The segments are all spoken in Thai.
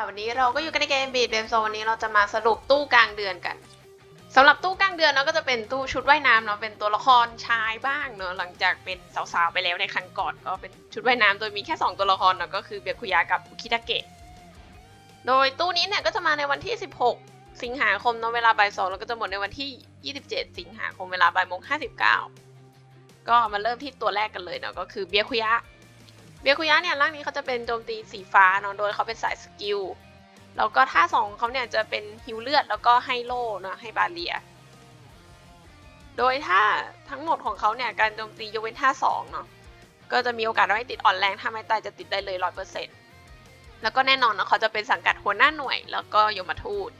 ค่ะ วันนี้เราก็อยู่กันในเกมบีดเบมโซวันนี้เราจะมาสรุปตู้กลางเดือนกันสำหรับตู้กลางเดือนเนาะก็จะเป็นตู้ชุดว่ายน้ำเนาะเป็นตัวละครชายบ้างเนาะหลังจากเป็นสาวๆไปแล้วในครั้งก่อนก็เป็นชุดว่ายน้ำโดยมีแค่ 2 ตัวละครเนาะก็คือเบียคุยะกับคิดาเกะโดยตู้นี้เนี่ยก็จะมาในวันที่ 16 สิงหาคมเนาะเวลาบ่ายสองแล้วก็จะหมดในวันที่ 27 สิงหาคมเวลาบ่ายโมง59ก็มาเริ่มที่ตัวแรกกันเลยเนาะก็คือเบียคุยะ เบียคุยะเนี่ยร่างนี้เขาจะเป็นโจมตีสีฟ้าเนาะโดยเขาเป็นสายสกิลแล้วก็ท่าสองเขาเนี่ยจะเป็นฮิวเลือดแล้วก็ให้โล่เนาะให้บาเลีย โดยถ้าทั้งหมดของเขาเนี่ยการโจมตียกเว้นท่าสองเนาะก็จะมีโอกาสไม่ติดอ่อนแรงถ้าไม่ตายจะติดได้เลยร้อยเปอร์เซ็นต์แล้วก็แน่นอนเนาะเขาจะเป็นสังกัดหัวหน้าหน่วย แล้วก็ยมทูต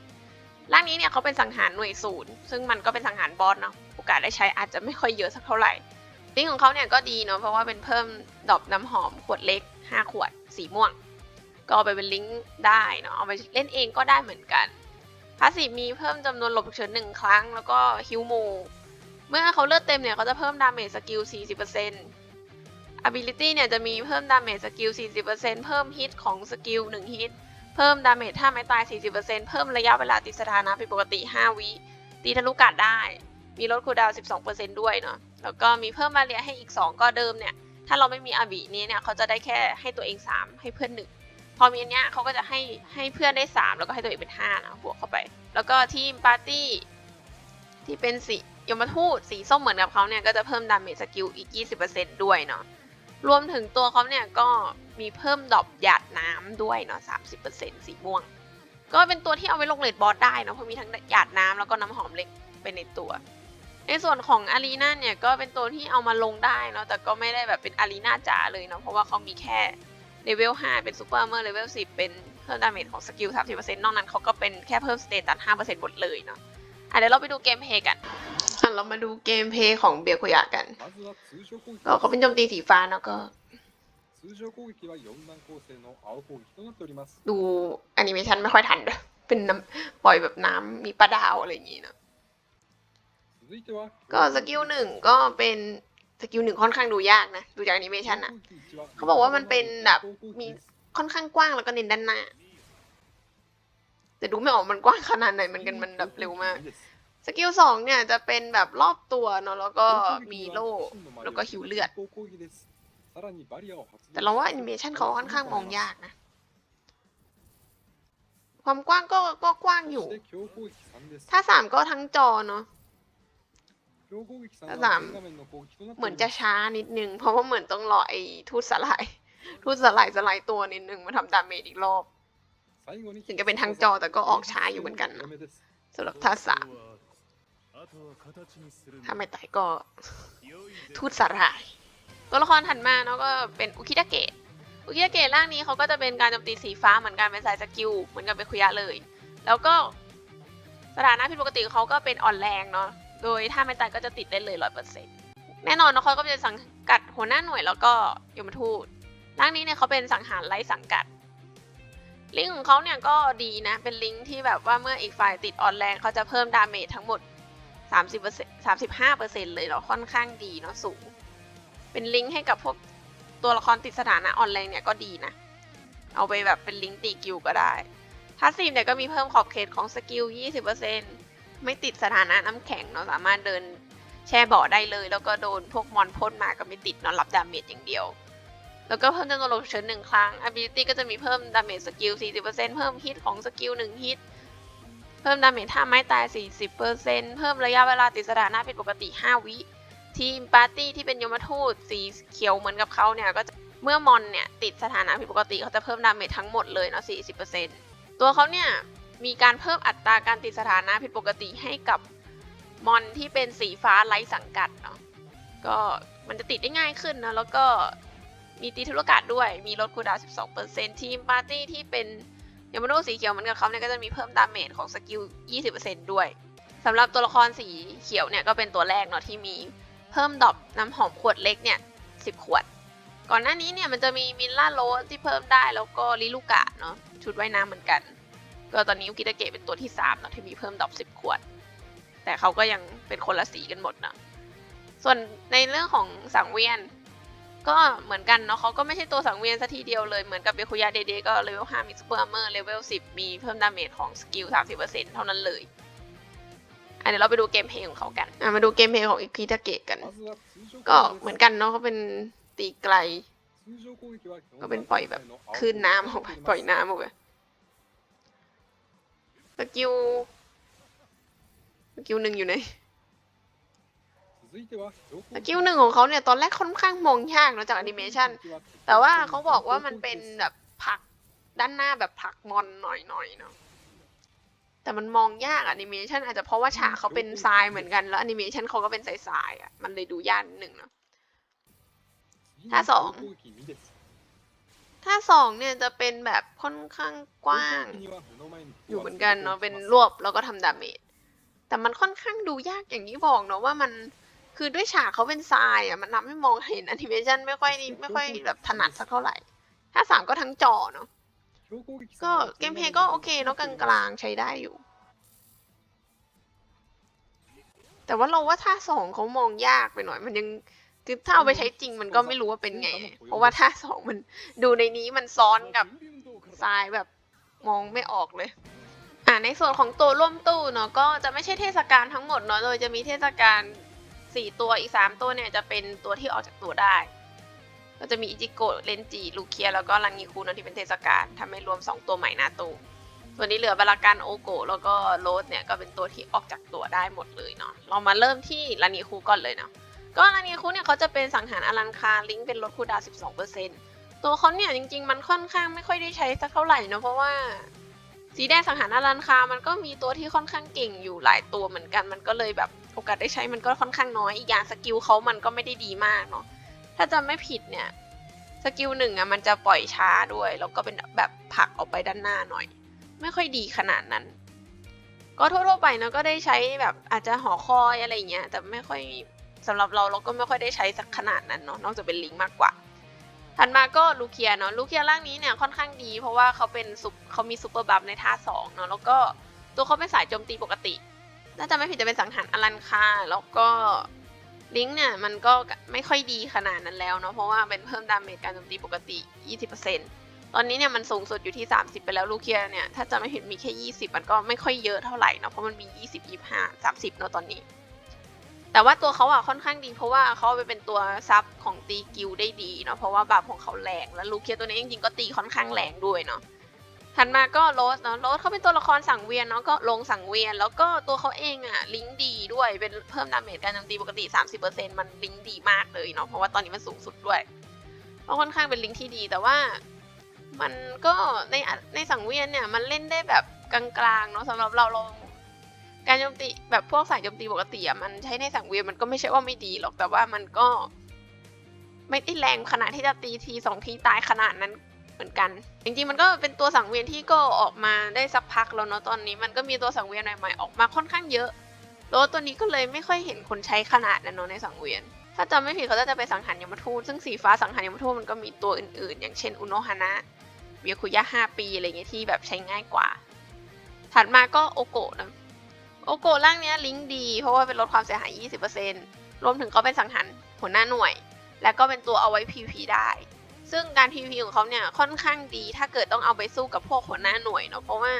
ร่างนี้เนี่ยเขาเป็นสังหารหน่วยศูนย์ซึ่งมันก็เป็นสังหารบอสเนาะโอกาสได้ใช้อาจจะไม่ค่อยเยอะสักเท่าไหร่ ลิงของเขาเนี่ยก็ดีเนาะเพราะว่าเป็นเพิ่มดอกน้ำหอมขวดเล็ก 5 ขวดสีม่วง ก็เอาไปเป็นลิงก์ได้เนาะเอาไปเล่นเองก็ได้เหมือนกันพาสซีฟมีเพิ่มจำนวนหลบฉุกเฉินหนึ่งครั้ง แล้วก็ฮิวโมเมื่อเขาเลือดเต็มเนี่ยเขาจะเพิ่มดาเมจสกิล 40% ability เนี่ยจะมีเพิ่มดาเมจสกิล 40%เพิ่มฮิตของสกิล1ฮิตเพิ่มดาเมจถ้าไม่ตาย 40%เพิ่มระยะเวลาติดสถานะเป็นปกติ 5 วิตีทะลุกาดได้ มีลดคูลดาวน์12%ด้วยเนาะ แล้วก็มีเพิ่มมาเรียให้อีก 2 ก็เดิมเนี่ย ถ้าเราไม่มีอาบีนี้เนี่ยเขาจะได้แค่ให้ตัวเอง 3 ให้เพื่อน 1 พอมีอันเนี้ยเขาก็จะให้ให้เพื่อนได้ 3 แล้วก็ให้ตัวเองเป็น5นะบวกเข้าไป แล้วก็ทีมปาร์ตี้ที่เป็นสียมทูตสีส้มเหมือนกับเขาเนี่ยก็จะเพิ่มดาเมจสกิลอีก 20%ด้วยเนาะรวมถึงตัวเขาเนี่ยก็มีเพิ่มดอปหยาดน้ำด้วยเนาะ30%สีม่วง ก็เป็นตัวที่เอาไว้ลงเลดบอสได้เนาะเพราะมีทั้งหยาดน้ำแล้วก็น้ำหอมเล็กเป็นในตัว ในส่วนของอารีนาเนี่ยก็เป็นตัวที่เอามาลงได้เนาะแต่ก็ไม่ได้แบบเป็นอารีนาจ๋าเลยเนาะเพราะว่าเขามีแค่เลเวล5เป็นซูเปอร์เมอร์เลเวล10 เป็นเพิ่มดาเมจของสกิล30%นอกนั้นเขาก็เป็นแค่เพิ่มสเตตัส5%หมดเลยเนาะอะเดี๋ยวเราไปดูเกมเพย์กันอะเรามาดูเกมเพย์ของเบียร์คุยะกันก็เขาเป็นโจมตีสีฟ้าเนาะก็ดูอนิเมชันไม่ค่อยทันด้วยเป็นน้ำปล่อยแบบน้ำมีปลาดาวอะไรอย่างงี้เนาะ ก็สกิลหนึ่งก็เป็นสกิลหนึ่งค่อนข้างดูยากนะ ดูจากแอนิเมชันอะเขาบอกว่ามันเป็นแบบมีค่อนข้างกว้างแล้วก็เน้นด้านหน้า แต่ดูไม่ออกมันกว้างขนาดไหนเหมือนกันมันแบบเร็วมาก สกิลสองเนี่ยจะเป็นแบบรอบตัวเนาะแล้วก็มีโล่แล้วก็หิวเลือด แต่เราว่าแอนิเมชันเขาค่อนข้างมองยากนะ ความกว้างก็ก็กว้างอยู่ ถ้าสามก็ทั้งจอเนาะ สามเหมือนจะช้านิดนึง เพราะว่าเหมือนต้องรอไอ้ทูตสลาย ทูตสลายสลายตัวนิดนึงมาทำดาเมจอีกรอบ ถึงจะเป็นทางจอแต่ก็ออกช้าอยู่เหมือนกันนะสำหรับท่าสามถ้าไม่ตายก็ ทูตสลาย ตัวละครถัดมาเนาะก็เป็นอุคิดาเกะ อุคิดาเกะร่างนี้เขาก็จะเป็นการโจมตีสีฟ้าเหมือนกันเป็นสายสกิลเหมือนกับเป็นคุยะเลย แล้วก็สถานะผิดปกติของเขาก็เป็นอ่อนแรงเนาะ โดยถ้าไม่ตายก็จะติดได้เลยร้อยเปอร์เซ็นต์แน่นอนนะเขาก็จะสังกัดหัวหน้าหน่วยแล้วก็ยมทูตร่างนี้เนี่ยเขาเป็นสังหารไร้สังกัด ลิงก์ของเขาเนี่ยก็ดีนะ เป็นลิงก์ที่แบบว่าเมื่ออีกฝ่ายติดออนแรงเขาจะเพิ่มดาเมจทั้งหมด 30% 35%เลยเนาะค่อนข้างดีเนาะสูง เป็นลิงก์ให้กับพวกตัวละครติดสถานะออนแรงเนี่ยก็ดีนะ เอาไปแบบเป็นลิงก์ตีกิลก็ได้พาสซีฟเนี่ยก็มีเพิ่มขอบเขตของสกิล 20% ไม่ติดสถานะน้ำแข็งเนาะสามารถเดินแช่เบาะได้เลย แล้วก็โดนพวกมอนพ่นมาก็ไม่ติดเนาะรับดาเมจอย่างเดียว แล้วก็เพิ่มจำนวนลบเฉินหนึ่งครั้ง ability ก็จะมีเพิ่มดาเมจสกิล40%เพิ่มฮิตของสกิล1ฮิตเพิ่มดาเมจถ้าไม้ตาย 40%เพิ่มระยะเวลาติดสถานะผิดปกติ 5 วิ ทีมปาร์ตี้ที่เป็นยมทูตสีเขียวเหมือนกับเขาเนี่ยก็จะเมื่อมอนเนี่ยติดสถานะผิดปกติเขาจะเพิ่มดาเมจทั้งหมดเลยเนาะ40%ตัวเขาเนี่ย มีการเพิ่มอัตราการติดสถานะผิดปกติให้กับมอนที่เป็นสีฟ้าไร้สังกัดเนาะก็มันจะติดได้ง่ายขึ้นนะแล้วก็มีตีธุรกาศด้วย มีลดคูดาวน์12%ทีมปาร์ตี้ที่เป็นยามาโนสีเขียวเหมือนกับเขาเนี่ยก็จะมีเพิ่มดาเมจของสกิล 20%ด้วยสำหรับตัวละครสีเขียวเนี่ยก็เป็นตัวแรกเนาะที่มีเพิ่มดอปน้ำหอมขวดเล็กเนี่ย 10 ขวด ก่อนหน้านี้เนี่ยมันจะมีมิลล่าโรสที่เพิ่มได้แล้วก็ลิลูกะเนาะชุดว่ายน้ำเหมือนกัน ก็ตอนนี้ยูกิตะเกะเป็นตัวที่3นะที่มีเพิ่มดอกสิบขวด แต่เขาก็ยังเป็นคนละสีกันหมดนะส่วนในเรื่องของสังเวียน ก็เหมือนกันเนาะเขาก็ไม่ใช่ตัวสังเวียนซะทีเดียวเลยเหมือนกับเบคุยาเดเดก็เลเวล5มีซูเปอร์อเมอร์เลเวล10 มีเพิ่มดาเมจของสกิล30%เท่านั้นเลยอันเดี๋ยวเราไปดูเกมเพลงของเขากันมาดูเกมเพลงของอิคิตะเกะกัน ก็เหมือนกันเนาะเขาเป็นตีไกล ก็เป็นปล่อยแบบขึ้นน้ำออกไปปล่อยน้ำออกไป ตะกิวตะกิวหนึ่งอยู่ไหนะกิวหนึ่งของเขาเนี่ยตอนแรกค่อนข้างมองยากนะจากแอนิเมชันแต่ว่าเขาบอกว่ามันเป็นแบบผักด้านหน้าแบบผักมอนหน่อยๆเนาะแต่มันมองยากอะนิเมชันอาจจะเพราะว่าฉากเขาเป็นทรายเหมือนกันแล้วอนิเมชันเขาก็เป็นทรายๆอะมันเลยดูยากหนึ่งเนาะถ้าสอง ถ้าสองเนี่ยจะเป็นแบบค่อนข้างกว้าง อยู่เหมือนกันเนาะเป็นรวบแล้วก็ทำดาเมจแต่มันค่อนข้างดูยากอย่างที่บอกเนาะว่ามันคือด้วยฉากเขาเป็นทรายอะมันนับไม่มองเห็นแอนิเมชันไม่ค่อยไม่ค่อยแบบถนัดสักเท่าไหร่ ถ้าสามก็ทั้งจอเนาะก็เกมเพย์ก็โอเคเนาะกลางๆใช้ได้อยู่ แต่ว่าเราว่าถ้าสองเขามองยากไปหน่อยมันยัง คือถ้าเอาไปใช้จริงมันก็ไม่รู้ว่าเป็นไง เพราะว่าท่าสองมันดูในนี้มันซ้อนกับทรายแบบมองไม่ออกเลย อ่าในส่วนของตัวร่วมตู้เนาะก็จะไม่ใช่เทศกาลทั้งหมดเนาะโดยจะมีเทศกาลสี่ตัวอีกสามตัวเนี่ยจะเป็นตัวที่ออกจากตัวได้ ก็จะมีอิจิโกะเลนจิลูเคียแล้วก็รังงีคูเนาะที่เป็นเทศกาลทำให้รวมสองตัวใหม่หน้าตู้ส่วนนี้เหลือบารากันโอโกะแล้วก็โรสเนี่ยก็เป็นตัวที่ออกจากตัวได้หมดเลยเนาะเรามาเริ่มที่รังงีคูก่อนเลยเนาะ ก็รังงีคูเนี่ยเขาจะเป็นสังหารอลังคารลิงก์เป็นลดคูดาวน์12%ตัวเขาเนี่ยจริง ๆ มันค่อนข้างไม่ค่อยได้ใช้สักเท่าไหร่เนะเพราะว่าสีแดงสังหารอารันคา มันก็มีตัวที่ค่อนข้างเก่งอยู่หลายตัวเหมือนกัน มันก็เลยแบบโอกาสได้ใช้มันก็ค่อนข้างน้อย อีกอย่างสกิลเขามันก็ไม่ได้ดีมากเนาะ ถ้าจำไม่ผิดเนี่ยสกิลหนึ่งอะมันจะปล่อยช้าด้วย แล้วก็เป็นแบบผลักออกไปด้านหน้าหน่อย ไม่ค่อยดีขนาดนั้น ก็ทั่วๆไปเนอะก็ได้ใช้แบบอาจจะหอคอยอะไรเงี้ย แต่ไม่ค่อย สำหรับเราเราก็ไม่ค่อยได้ใช้สักขนาดนั้นเนาะนอกจากเป็นลิงก์มากกว่า ถัดมาก็ลูเคียเนาะลูเคียร่างนี้เนี่ยค่อนข้างดี เพราะว่าเขาเป็นซุปเขามีซูเปอร์บัฟในท่าสองเนาะแล้วก็ตัวเขาเป็นสายโจมตีปกติน่าจะไม่ผิดจะเป็นสังหารอลันคาแล้วก็ลิงก์เนี่ยมันก็ไม่ค่อยดีขนาดนั้นแล้วเนาะเพราะว่าเป็นเพิ่มดาเมจการโจมตีปกติ 20%ตอนนี้เนี่ยมันสูงสุดอยู่ที่ 30 ไปแล้วลูเคียเนี่ยถ้าจะไม่ผิดมีแค่ 20 มันก็ไม่ค่อยเยอะเท่าไหร่เนาะเพราะมันมี 20 25 30 เนาะตอนนี้ แต่ว่าตัวเขาอะค่อนข้างดีเพราะว่าเขาเอาไปเป็นตัวซับของตีกิลได้ดีเนาะเพราะว่าบาปของเขาแรงแล้วลูเคียตัวนี้จริงๆก็ตีค่อนข้างแรงด้วยเนาะถัดมาก็โรสเนาะโรสเขาเป็นตัวละครสังเวียนเนาะก็ลงสังเวียน แล้วก็ตัวเขาเองอะลิงก์ดีด้วยเป็นเพิ่มดาเมจการโจมตีปกติ 30%มันลิงก์ดีมากเลยเนาะเพราะว่าตอนนี้มันสูงสุดด้วยก็ค่อนข้างเป็นลิงก์ที่ดีแต่ว่ามันก็ในในสังเวียนเนี่ยมันเล่นได้แบบกลางๆเนาะสำหรับเราเรา การโจมตีแบบพวกสายโจมตีปกติอะมันใช้ในสังเวียนมันก็ไม่ใช่ว่าไม่ดีหรอกแต่ว่ามันก็ ไม่ได้แรงขนาดที่จะตีทีสองทีตายขนาดนั้นเหมือนกันจริงๆมันก็เป็นตัวสังเวียนที่ก็ออกมาได้สักพักแล้วเนาะตอนนี้ มันก็มีตัวสังเวียนใหม่ๆออกมาค่อนข้างเยอะแล้วตัวนี้ก็เลยไม่ค่อยเห็นคนใช้ขนาดนั้นเนาะในสังเวียน ถ้าจำไม่ผิดเขาจะไปสังหารยมทูตซึ่งสีฟ้าสังหารยมทูตมันก็มีตัวอื่นๆ อย่างเช่นอุโนฮานะเบียคุยะห้าปีอะไรเงี้ยที่แบบใช้ง่ายกว่า ถัดมาก็โอโกะนะ โอโกร่างเนี้ยลิงก์ดี เพราะว่าเป็นลดความเสียหาย 20%รวมถึงเขาเป็นสังหารหัวหน้าหน่วย และก็เป็นตัวเอาไว้ PVP ได้ ซึ่งการ PVP ของเขาเนี่ยค่อนข้างดี ถ้าเกิดต้องเอาไปสู้กับพวกหัวหน้าหน่วยเนาะเพราะว่า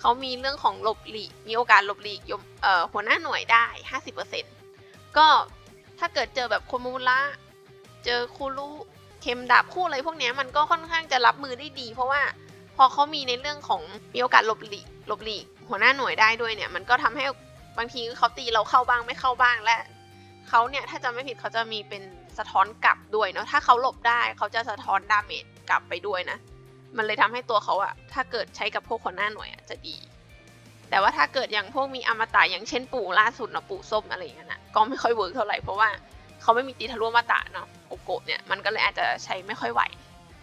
เขามีเรื่องของหลบหลีกมีโอกาสหลบหลีกยมเอ่อหัวหน้าหน่วยได้ 50%ก็ถ้าเกิดเจอแบบโคมูระเจอคูรุเข็มดาบคู่อะไรพวกเนี้ยมันก็ค่อนข้างจะรับมือได้ดี เพราะว่าพอเขามีในเรื่องของมีโอกาสหลบหลีกหลบหลีก หัวหน้าหน่วยได้ด้วยเนี่ย มันก็ทำให้บางทีเขาตีเราเข้าบ้างไม่เข้าบ้างและเขาเนี่ยถ้าจำไม่ผิดเขาจะมีเป็นสะท้อนกลับด้วยเนาะถ้าเขาหลบได้เขาจะสะท้อนดาเมจกลับไปด้วยนะ มันเลยทำให้ตัวเขาอะถ้าเกิดใช้กับพวกหัวหน้าหน่วยอะจะดี แต่ว่าถ้าเกิดอย่างพวกมีอมตะอย่างเช่นปู่ล่าสุดเนาะปู่ส้มอะไรอย่างเงี้ยนะก็ไม่ค่อยเวิร์กเท่าไหร่เพราะว่าเขาไม่มีตีทะลุอมตะเนาะโอโกะเนี่ยมันก็เลยอาจจะใช้ไม่ค่อยไหว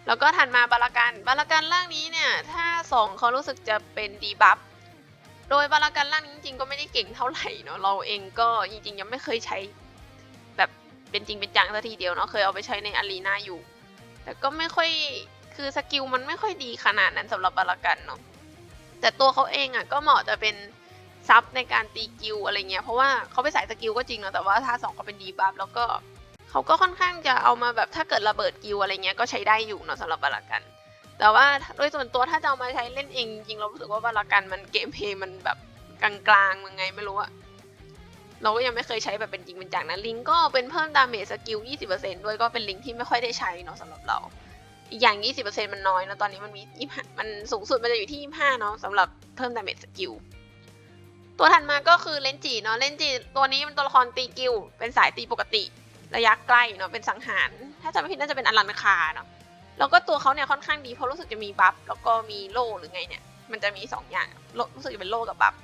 แล้วก็ถัดมาบารากันบารากันร่างนี้เนี่ย ถ้าสองเขารู้สึกจะเป็นดีบัฟ โดยบารากันร่างนี้จริงๆก็ไม่ได้เก่งเท่าไหร่เนาะเราเองก็จริงๆยังไม่เคยใช้แบบเป็นจริงเป็นจังสักทีเดียวเนาะเคยเอาไปใช้ในอารีนาอยู่ แต่ก็ไม่ค่อยคือสกิลมันไม่ค่อยดีขนาดนั้นสำหรับบารากันเนาะแต่ตัวเขาเองอะก็เหมาะจะเป็นซับในการตีกิลอะไรเงี้ยเพราะว่าเขาไปใส่สกิลก็จริงเนาะแต่ว่าท่าสองเขาเป็นดีบัฟแล้วก็เขาก็ค่อนข้างจะเอามาแบบถ้าเกิดระเบิดกิวอะไรเงี้ยก็ใช้ได้อยู่เนาะสำหรับบารากัน แต่ว่าโดยส่วนตัวถ้าจะเอามาใช้เล่นเองจริงเรารู้สึกว่าบารากันมันเกมเพลย์มันแบบกลางๆยังไงไม่รู้อะเราก็ยังไม่เคยใช้แบบเป็นจริงเป็นจังนะลิงก็เป็นเพิ่มดาเมจสกิล 20%ด้วยก็เป็นลิงที่ไม่ค่อยได้ใช้เนาะสำหรับเรา อีกอย่าง 20%มันน้อยเนะตอนนี้มันมี25มันสูงสุดมันจะอยู่ที่ 25 เนาะสำหรับเพิ่มดาเมจสกิล ตัวถัดมาก็คือเลนจีเนาะเลนจีตัวนี้เป็นตัวละครตีกิล เป็นสายตีปกติ ระยะใกล้เนาะเป็นสังหาร ถ้าจำไม่ผิดน่าจะเป็นอลันคาเนาะ แล้วก็ตัวเขาเนี่ยค่อนข้างดีเพราะรู้สึกจะมีบัฟแล้วก็มีโล่หรือไงเนี่ย มันจะมีสองอย่างโลรู้สึกจะเป็นโล่กับบัฟ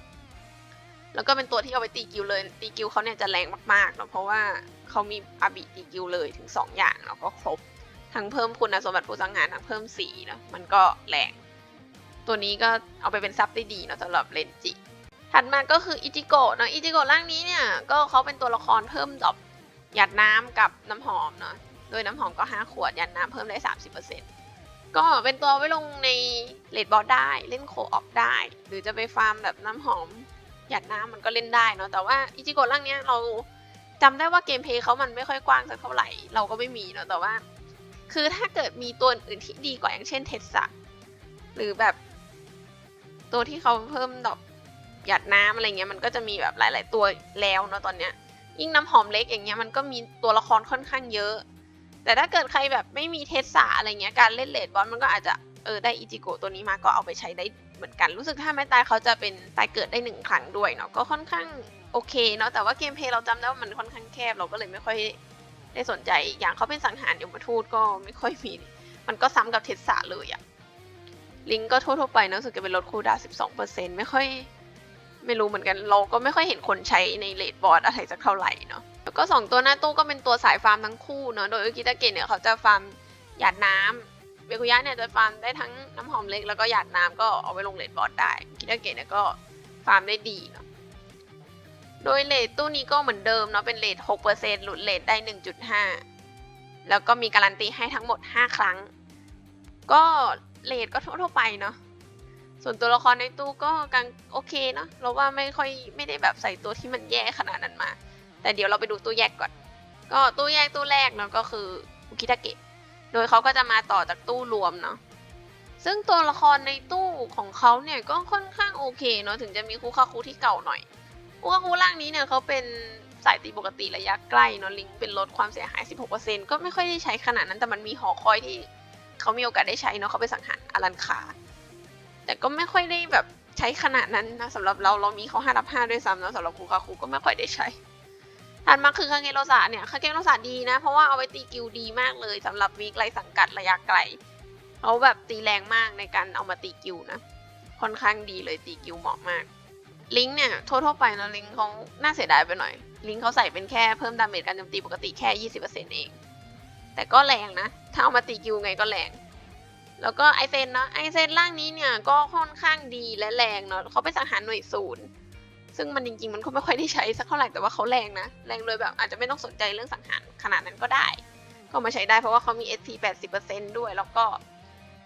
แล้วก็เป็นตัวที่เอาไปตีกิลเลยตีกิลเขาเนี่ยจะแรงมากๆเนาะเพราะว่าเขามีอาบิตีกิลเลยถึงสองอย่างแล้วก็ครบทั้งเพิ่มคุณสมบัติผู้สังหารทั้งเพิ่มสีเนาะมันก็แรงตัวนี้ก็เอาไปเป็นซับได้ดีเนาะสำหรับเลนจิถัดมาก็คืออิจิโกะเนาะอิจิโกะร่างนี้เนี่ยก็เขาเป็นตัวละครเพิ่มดอกหยาดน้ำกับน้ำหอมเนาะ โดยน้ำหอมก็ 5 ขวดหยาดน้ำเพิ่มได้ 30%ก็เป็นตัวไว้ลงในเลดบอสได้เล่นโคออกได้ หรือจะไปฟาร์มแบบน้ำหอมหยาดน้ำมันก็เล่นได้เนาะแต่ว่าอิจิโกะร่างเนี้ยเราจำได้ว่าเกมเพย์เขามันไม่ค่อยกว้างสักเท่าไหร่ เราก็ไม่มีเนาะแต่ว่า คือถ้าเกิดมีตัวอื่นที่ดีกว่าอย่างเช่นเทสซะหรือแบบ ตัวที่เขาเพิ่มดอกหยาดน้ำอะไรเงี้ยมันก็จะมีแบบหลาย ๆ ตัวแล้วเนาะตอนเนี้ยยิ่งน้ำหอมเล็กอย่างเงี้ยมันก็มีตัวละครค่อนข้างเยอะ แต่ถ้าเกิดใครแบบไม่มีเทสซะอะไรเงี้ยการเล่นเลดบอลมันก็อาจจะเออได้อิจิโกตัวนี้มาก็เอาไปใช้ได้เหมือนกันรู้สึกถ้าไม่ตายเขาจะเป็นตายเกิดได้หนึ่งครั้งด้วยเนาะก็ค่อนข้างโอเคเนาะแต่ว่าเกมเพลย์เราจำได้ว่ามันค่อนข้างแคบเราก็เลยไม่ค่อยได้สนใจอย่างเขาเป็นสังหารยมทูตก็ไม่ค่อยมี มันก็ซ้ำกับเทสสาเลยอะลิงก์ก็ทั่วๆไปนะรู้สึกจะเป็นลดคูดาวน์12%ไม่ค่อย ไม่รู้เหมือนกันเราก็ไม่ค่อยเห็นคนใช้ในเลดบอร์ดอะไรสักเท่าไหร่เนาะ แล้วก็ 2 ตัวหน้าตู้ก็เป็นตัวสายฟาร์มทั้งคู่เนาะ โดยอุกิตาเกะเนี่ยเขาจะฟาร์มหยาดน้ำเบคุยะเนี่ยจะฟาร์มได้ทั้งน้ำหอมเล็กแล้วก็หยาดน้ำก็เอาไว้ลงเลดบอร์ดได้อุกิตาเกะเนี่ยก็ฟาร์มได้ดีเนาะ โดยเลทตู้นี้ก็เหมือนเดิมเนาะเป็นเลท6%หลุดเลทได้ 1.5 แล้วก็มีการันตีให้ทั้งหมด 5 ครั้ง ก็เลทก็ทั่วๆไปเนาะส่วนตัวละครในตู้ก็กางโอเคเนาะเราว่าไม่ค่อยไม่ได้แบบใส่ตัวที่มันแย่ขนาดนั้นมา แต่เดี๋ยวเราไปดูตู้แยกก่อน ก็ตู้แยกตู้แรกเนาะก็คืออุคิตาเกะ โดยเขาก็จะมาต่อจากตู้รวมเนาะ ซึ่งตัวละครในตู้ของเขาเนี่ยก็ค่อนข้างโอเคเนาะถึงจะมีคูคาคุที่เก่าหน่อยอุกาคูร่างนี้เนี่ยเขาเป็นสายตีปกติระยะใกล้เนาะลิงเป็นลดความเสียหาย 16%ก็ไม่ค่อยได้ใช้ขนาดนั้นแต่มันมีหอคอยที่เขามีโอกาสได้ใช้เนาะเขาไปสังหารอลันคาแต่ก็ไม่ค่อยได้แบบใช้ขนาดนั้นนะสำหรับเราเรามีเขา5ดับ5ด้วยซ้ำนะสำหรับคูคาคุก็ไม่ค่อยได้ใช้ ถัดมาคือคาเกโรซาเนี่ยคาเกโรซาดีนะ เพราะว่าเอาไว้ตีกิลดีมากเลยสำหรับวีไกลสังกัดระยะไกลเขาแบบตีแรงมากในการเอามาตีกิลนะ ค่อนข้างดีเลยตีกิลเหมาะมาก ลิงเนี่ยทั่วๆไปนะลิงเขาน่าเสียดายไปหน่อย ลิงเขาใส่เป็นแค่เพิ่มดาเมจการโจมตีปกติแค่ 20%เอง แต่ก็แรงนะ ถ้าเอามาตีกิวไงก็แรง แล้วก็ไอเซนเนาะไอเซนร่างนี้เนี่ยก็ค่อนข้างดีและแรงเนาะเขาไปสังหารหน่วยศูนย์ ซึ่งมันจริงๆ มันก็ไม่ค่อยได้ใช้สักเท่าไหร่แต่ว่าเขาแรงนะ แรงเลยแบบอาจจะไม่ต้องสนใจเรื่องสังหารขนาดนั้นก็ได้ ก็มาใช้ได้เพราะว่าเขามี SP 80%ด้วย แล้วก็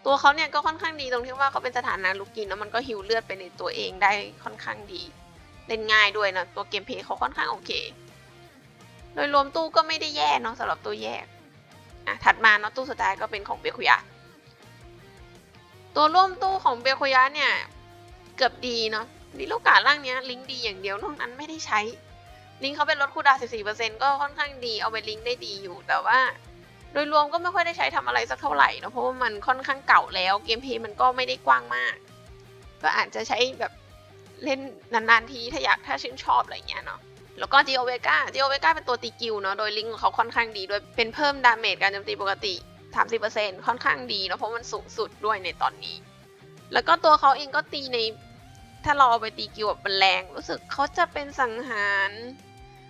ตัวเขาเนี่ยก็ค่อนข้างดีตรงที่ว่าเขาเป็นสถานะลูกกินแล้วมันก็ฮิวเลือดไปในตัวเองได้ค่อนข้างดี เล่นง่ายด้วยนะตัวเกมเพย์เขาค่อนข้างโอเค โดยรวมตู้ก็ไม่ได้แย่เนาะสำหรับตู้แยกอะถัดมาเนาะตู้สุดท้ายก็เป็นของเบคุยะตัวร่วมตู้ของเบคุยะเนี่ยเกือบดีเนาะ ดิลูกกาล่างเนี้ยลิงก์ดีอย่างเดียวนอกนั้นไม่ได้ใช้ ลิงก์เขาเป็นลดคูดาวน์14%ก็ค่อนข้างดีเอาไปลิงก์ได้ดีอยู่ แต่ว่า โดยรวมก็ไม่ค่อยได้ใช้ทำอะไรสักเท่าไหร่เนะเพราะว่ามันค่อนข้างเก่าแล้วเกมเพย์มันก็ไม่ได้กว้างมาก ก็อาจจะใช้แบบเล่นนานๆทีถ้าอยากถ้าชื่นชอบอะไรเงี้ยเนาะแล้วก็ g ีโอเวกา g ีโอเวกาเป็นตัวตีกิลเนาะโดยลิงของเขาค่อนข้างดีด้วยเป็นเพิ่มดาเมจการโจมตีปกติ 30%ค่อนข้างดีเนาะเพราะมันสูงสุดด้วยในตอนนี้ แล้วก็ตัวเขาเองก็ตีใน ถ้าเราเอาไปตีกิลแบบแรงรู้สึกเขาจะเป็นสังหาร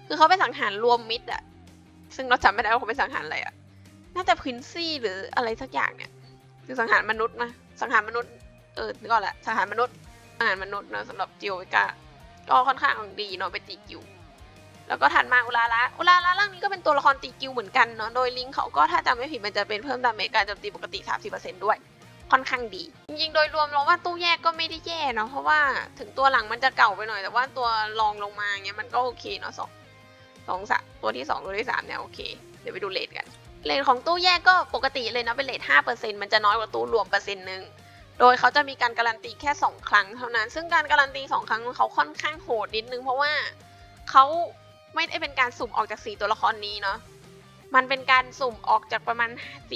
คือเขาเป็นสังหารรวมมิดอะซึ่งเราจำไม่ได้ว่าเขาเป็นสังหารอะไรอะน่าจะพินซี่หรืออะไรสักอย่างเนี่ยคือสังหารมนุษย์นะสังหารมนุษย์เออนึกออกแหละสังหารมนุษย์สังหารมนุษย์นะสำหรับจิโอเวกาก็ค่อนข้างดีเนาะเป็นตีกิวแล้วก็ถัดมาอุลาละอุลาละร่างนี้ก็เป็นตัวละครตีกิวเหมือนกันเนาะโดยลิงเขาก็ถ้าจำไม่ผิดมันจะเป็นเพิ่มดาเมจการโจมตีปกติ 30%ด้วย ค่อนข้างดี จริงๆ โดยรวมเราว่าตู้แยกก็ไม่ได้แย่เนาะเพราะว่าถึงตัวหลังมันจะเก่าไปหน่อย แต่ว่าตัวรองลงมาเงี้ยมันก็โอเคเนาะสองสองสามตัวที่สองตัวที่สามเนี่ยโอเค เดี๋ยวไปดูเลทกันเลทของตู้แยกก็ปกติเลยนะเป็นเลทห้าเปอร์เซ็นต์มันจะน้อยกว่าตู้รวมเปอร์เซ็นต์หนึ่งโดยเขาจะมีการการันตีแค่สองครั้งเท่านั้น ซึ่งการการันตีสองครั้งของเขาค่อนข้างโหดนิดนึง เพราะว่าเขาไม่ได้เป็นการสุ่มออกจากสี่ตัวละครนี้เนาะ มันเป็นการสุ่มออกจากประมาณ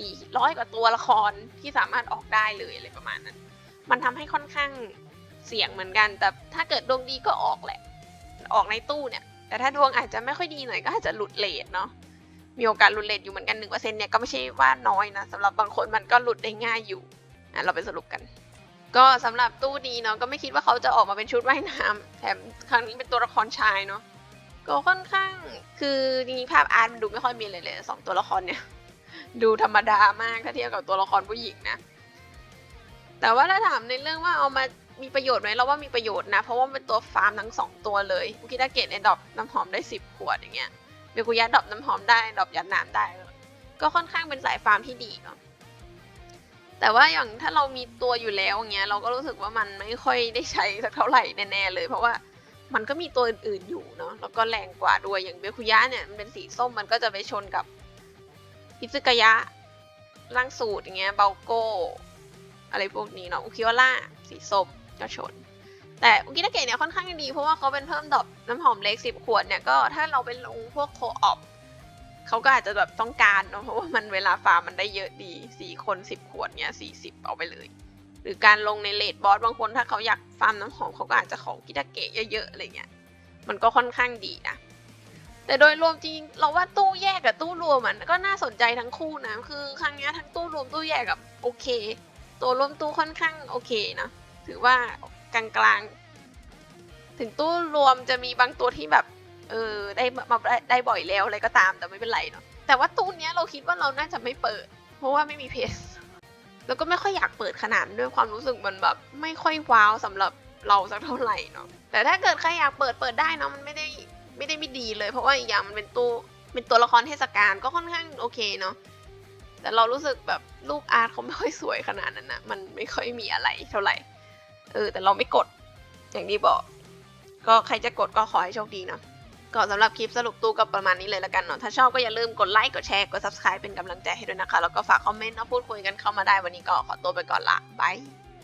400 กว่าตัวละครที่สามารถออกได้เลยอะไรประมาณนั้น มันทำให้ค่อนข้างเสี่ยงเหมือนกัน แต่ถ้าเกิดดวงดีก็ออกแหละ ออกในตู้เนี่ย แต่ถ้าดวงอาจจะไม่ค่อยดีหน่อยก็อาจจะหลุดเลทเนาะ มีโอกาสหลุดเลทอยู่เหมือนกัน1%เซนเนี่ยก็ไม่ใช่ว่าน้อยนะสำหรับบางคนมันก็หลุดได้ง่ายอยู่อะเราไปสรุปกัน ก็สำหรับตู้นี้เนาะก็ไม่คิดว่าเขาจะออกมาเป็นชุดว่ายน้ำแถมครั้งนี้เป็นตัวละครชายเนาะ ก็ค่อนข้างคือจริงๆภาพอาร์ตมันดูไม่ค่อยมีเลยเลยสองตัวละครเนี่ย ดูธรรมดามากถ้าเทียบกับตัวละครผู้หญิงนะ แต่ว่าถ้าถามในเรื่องว่าเอามามีประโยชน์ไหมเราว่ามีประโยชน์นะ เพราะว่าเป็นตัวฟาร์มทั้งสองตัวเลยอุกิดาเกตในดอปน้ำหอมได้สิบขวดอย่างเงี้ยเบกุยะดอปน้ำหอมได้ดอปยัดน้ำได้ ก็ค่อนข้างเป็นสายฟาร์มที่ดีเนาะแต่ว่าอย่างถ้าเรามีตัวอยู่แล้วอย่างเงี้ยเราก็รู้สึกว่ามันไม่ค่อยได้ใช้สักเท่าไหร่แน่ๆเลย เพราะว่า มันก็มีตัวอื่นๆอยู่เนาะแล้วก็แรงกว่าด้วยอย่างเบคุยะเนี่ยมันเป็นสีส้มมันก็จะไปชนกับอิซึกายะร่างสูตรอย่างเงี้ยเบลโกอะไรพวกนี้เนาะอุคิวาร่าสีส้มก็ชน แต่อุกินาเกะเนี่ยค่อนข้างดี เพราะว่าเขาเป็นเพิ่มดอกน้ำหอมเล็กสิบขวดเนี่ยก็ถ้าเราไปลงพวกโคออปเขาก็อาจจะแบบต้องการเนาะเพราะว่ามันเวลาฟาร์มมันได้เยอะดีสี่คนสิบขวดเนี่ยสี่สิบเอาไปเลย หรือการลงในเลดบอสบางคนถ้าเขาอยากฟาร์มน้ำหอมเขาก็อาจจะของกิตาเกะเยอะๆอะไรเงี้ยมันก็ค่อนข้างดีนะแต่โดยรวมจริงๆเราว่าตู้แยกกับตู้รวมมันก็น่าสนใจทั้งคู่นะคือครั้งนี้ทั้งตู้รวมตู้แยกกับโอเค ตัวรวมตู้ค่อนข้างโอเคนะถือว่ากลางๆ ถึงตู้รวมจะมีบางตัวที่แบบเออได้มาได้ได้บ่อยแล้วอะไรก็ตามแต่ไม่เป็นไรเนาะแต่ว่าตู้เนี้ยเราคิดว่าเราน่าจะไม่เปิด เพราะว่าไม่มีเพส แล้วก็ไม่ค่อยอยากเปิดขนาดด้วยความรู้สึกมันแบบไม่ค่อยว้าวสำหรับเราสักเท่าไหร่เนาะแต่ถ้าเกิดใครอยากเปิดเปิดได้เนาะมันไม่ได้ไม่ได้ไม่ดีเลย เพราะว่าอีกอย่างมันเป็นตู้เป็นตัวละครเทศกาลก็ค่อนข้างโอเคเนาะแต่เรารู้สึกแบบลูกอาร์ตเขาไม่ค่อยสวยขนาดนั้นนะมันไม่ค่อยมีอะไรเท่าไหร่เออแต่เราไม่กดอย่างที่บอก ก็ใครจะกดก็ขอให้โชคดีเนาะ ก็สำหรับคลิปสรุปตู้ก็ประมาณนี้เลยละกันเนาะ ถ้าชอบก็อย่าลืมกดไลค์ กดแชร์ กด subscribe เป็นกำลังใจให้ด้วยนะคะ แล้วก็ฝากคอมเมนต์มาพูดคุยกันเข้ามาได้ วันนี้ก็ขอตัวไปก่อนละบาย